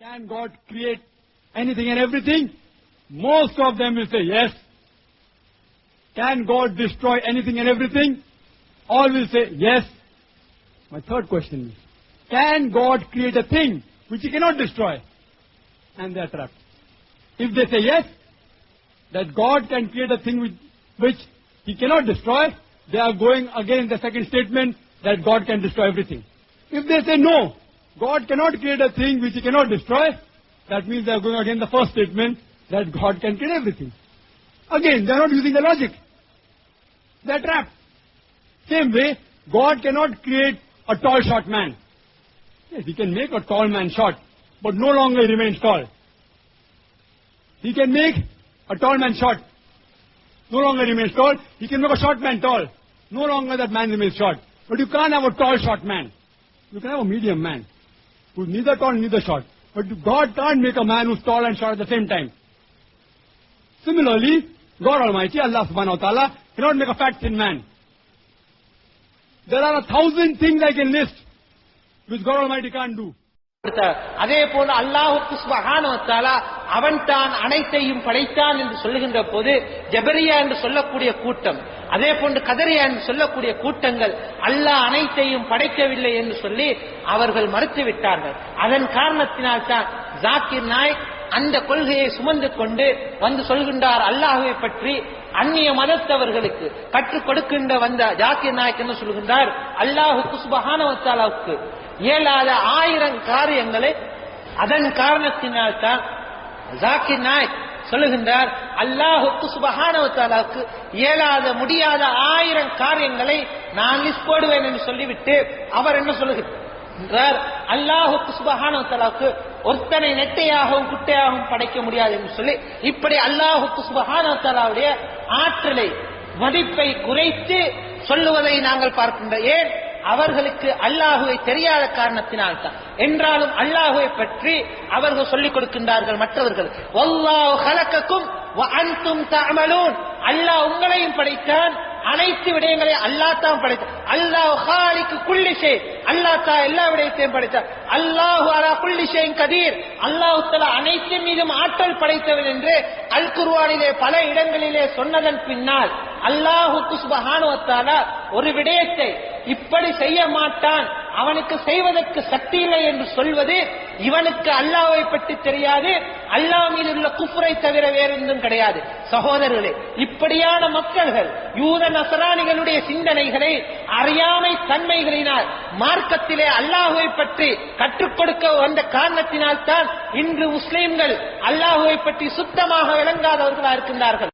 Can God create anything and everything? Most of them will say yes. Can God destroy anything and everything? All will say yes. My third question is, can God create a thing which he cannot destroy? And they are trapped. If they say yes, that God can create a thing which, which he cannot destroy, they are going again in the second statement that God can destroy everything. If they say no, God cannot create a thing which he cannot destroy, that means they are going again the first statement that God can create everything. Again, they are not using the logic. They are trapped. Same way, God cannot create a tall short man. Yes, he can make a tall man short, but no longer remains tall. He can make a tall man short, no longer remains tall. He can make a short man tall, no longer that man remains short. But you can't have a tall short man. You can have a medium man who's neither tall neither short. But God can't make a man who's tall and short at the same time. Similarly, God Almighty, Allah subhanahu wa ta'ala, cannot make a fat thin man. There are a thousand things I can list which God Almighty can't do. கொடுத்தார். அதே போல அல்லாஹுக்கு சுபஹானவத்தாலா அவன் தான் அனைத்தையும் படைத்தான் என்று சொல்லுகின்ற போது ஜபரியா என்று சொல்லக்கூடிய கூட்டம் அதே போன்று கதரியா என்று சொல்லக்கூடிய கூட்டங்கள் அல்லாஹ் அனைத்தையும் படைக்கவில்லை என்று சொல்லி அவர்கள் மறுத்து விட்டார்கள். அதன் காரணத்தினால் தான் ஜாக்கிர் நாயக் அந்த கொள்கையை சுமந்து கொண்டு வந்து சொல்கின்றார் அல்லாஹுவை பற்றி அந்நிய மதத்தவர்களுக்கு கற்றுக் கொடுக்கின்ற வந்த ஜாக்கிர் நாயக் என்ன சொல்கின்றார்? அல்லாஹு சுபஹானவத்தாலாவுக்கு இயலாத ஆயிரம் காரியங்களை அதன் காரணத்தினால் தான் ஜாக்கிர் நாயக் சொல்லுகின்றார் அல்லாஹுக்கு சுபஹானவத்தாலாவுக்கு இயலாத முடியாத ஆயிரம் காரியங்களை நான் லிஸ்ட் போடுவேன் என்று சொல்லிவிட்டு அவர் என்ன சொல்லுகின்றார் அல்லாஹுக்கு சுபஹானவத்தாலாவுக்கு ஒருத்தனை நெட்டையாகவும் குட்டையாகவும் படைக்க முடியாது என்று சொல்லி இப்படி அல்லாஹுக்கு சுபஹானவத்தாலாவுடைய ஆற்றலை மதிப்பை குறைத்து சொல்லுவதை நாங்கள் பார்க்கின்றோம். ஏன்? அவர்களுக்கு அல்லாஹுவை தெரியாத காரணத்தினால் தான் என்றாலும் அல்லாஹுவை பற்றி அவர்கள் சொல்லிக் கொடுக்கின்றார்கள் மற்றவர்கள். அல்லாஹ் உங்களையும் படைத்தான். அனைத்து விடயங்களை அல்லா தான் படைத்தான். அல்லாஹ் ஹாலிக்கு குல்லிஷே அல்லாஹ் தா எல்லா விடயத்தையும் படைத்தார் அல்லாஹு அலா குல்லிஷேன் கதீர். அல்லாஹு தலா அனைத்தின் மீதும் ஆற்றல் படைத்தவன் என்று அல் குர்வானிலே பல இடங்களிலே சொன்னதன் பின்னால் அல்லாஹுக்கு சுபஹானுவத்தால ஒரு விடயத்தை இப்படி செய்ய மாட்டான். அவனுக்கு செய்வதற்கு சக்தி இல்லை என்று சொல்வது இவனுக்கு அல்லாவை பற்றி தெரியாது. அல்லா மீது உள்ள குப்புரை தவிர வேறொன்றும் கிடையாது. சகோதரர்களே இப்படியான மக்கள்கள் யூத நசராணிகளுடைய சிந்தனைகளை அறியாமை தன்மைகளினால் மார்க்கத்திலே அல்லாஹுவை பற்றி கற்றுக் கொடுக்க வந்த காரணத்தினால் தான் இன்று முஸ்லிம்கள் அல்லாஹுவை பற்றி சுத்தமாக விளங்காதவர்களாக இருக்கின்றார்கள்.